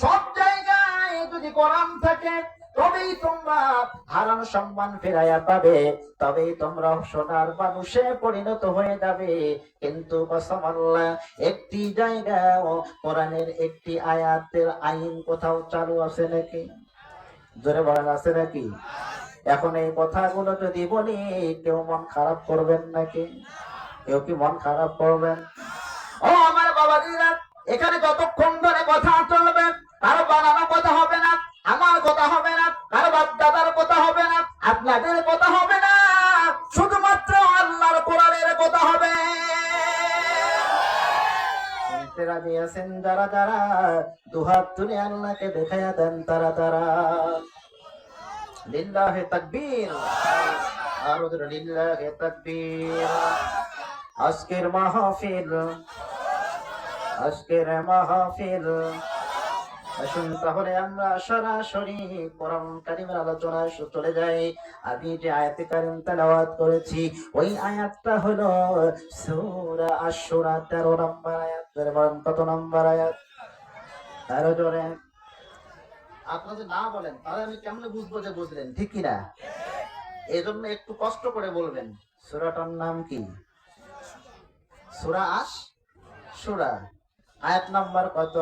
সব জায়গায় যদি কোরআন থাকে, তবেই তোমরা হারানো সম্মান ফেরাইয়া পাবে। তবেই তোমরা সোনার মানুষে পরিণত হয়ে যাবে। কিন্তু একটি জায়গায় কোরআনের একটি আয়াতের আইন কোথাও চালু আছে নাকি? জোরে বলেন, আছে নাকি? এখন এই কথাগুলো যদি বলি, কেউ মন খারাপ করবেন নাকি? কেউ কি মন খারাপ করবেন? ও আমার বাবা দিদা এখানে যতক্ষণ ধরে কথা চলবে, কারও বানানো কথা হবে না, আমার কথা হবে না, কারও বাপ কথা হবে না, আপনাদের কথা হবে না, শুধুমাত্র আল্লাহর কোরআনের কথা হবে। আছেন যারা যারা, দুহাত তুলে আল্লাহকে দেখাইয়া দেন তারা তারা। লিল্লাহে তাকবীর। আর লিল্লাহে তাকবীর। আজকের মাহফিল আজকের মাহফিল। আসুন তাহলে আমরা সরাসরি কোরআন কারিমের আলোচনায় চলে যাই। আমি যে আয়াতে কারিম তেলাওয়াত করেছি, ওই আয়াতটা হলো সূরা আশ-শুরা 13 নম্বর আয়াত। বলেন কত নম্বর আয়াত? তেরো জোরে। আপনারা যদি না বলেন, তাহলে আমি কেমনে বুঝব যে বুঝলেন, ঠিক কি না এই জন্য একটু কষ্ট করে বলবেন। সূরাটার নাম কি? সূরা আশ সূরা আয়াত নাম্বার কত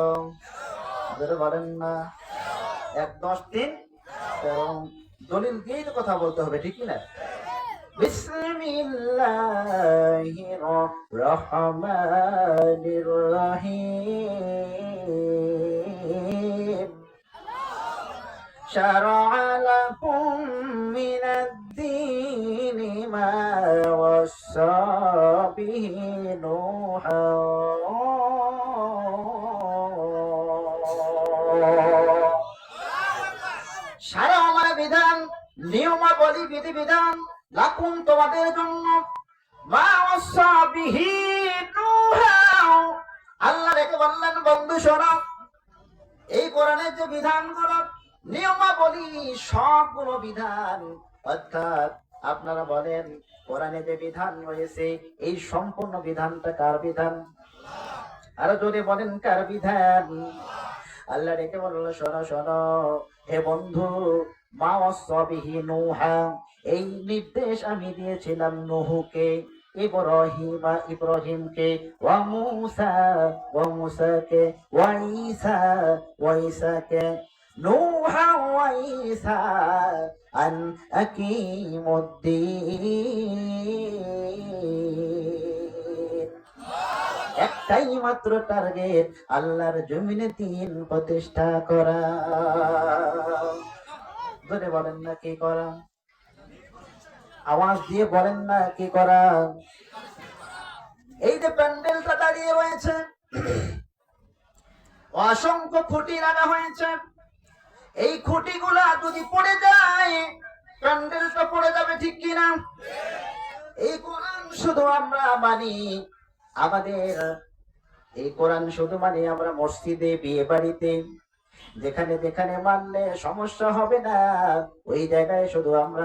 ধরে বলেন না এক দশ তিন এবং দলিল দিয়ে তো কথা বলতে হবে ঠিক কি না বিসমিল্লাহির রহমানির রহিম شرع لكم من الدين ما وصى به نوحا সারা বিধান, নিয়মাবলী, বিধিবিধান লাকুম তোমাদের জন্য। আল্লাহ রেখে বললেন, বন্ধু শোনো, এই কোরআনের যে বিধান বিধানগুলো, নিয়মাবলী, সবগুলো বিধান, অর্থাৎ আপনারা বলেন, কোরআনে যে বিধান রয়েছে, এই সম্পূর্ণ বিধানটা কার বিধান? আরও যদি বলেন, কার বিধান? আল্লাহ রেখে বলল সর শোনো, হে বন্ধু মা অসবিহি নুহা এই নির্দেশ আমি দিয়েছিলাম নুহুকে, ইব্রাহিম ইব্রাহিমকে, ওয়া মুসা, ওয়া মুসাকে, ওয়া ঈসা, ওয়া ঈসাকে। নূহা ওয়া ঈসা, আন আকিমুদ্দিন। একটাই মাত্র টার্গেট আল্লাহর জমিনে দিন প্রতিষ্ঠা করা। ধরে বলেন না কি করা? আওয়াজ দিয়ে বলেন না কি করা? এই যে প্যান্ডেলটা দাঁড়িয়ে রয়েছে, অসংখ্য খুঁটি রাখা হয়েছে। এই খুঁটিগুলা যদি পড়ে যায়, প্যান্ডেলটা পড়ে যাবে ঠিক কিনা? এই কোরআন শুধু আমরা মানি, আমাদের এই কোরআন শুধু মানে আমরা মসজিদে বিয়ে বাড়িতে যেখানে যেখানে মানলে সমস্যা হবে না ওই জায়গায় শুধু আমরা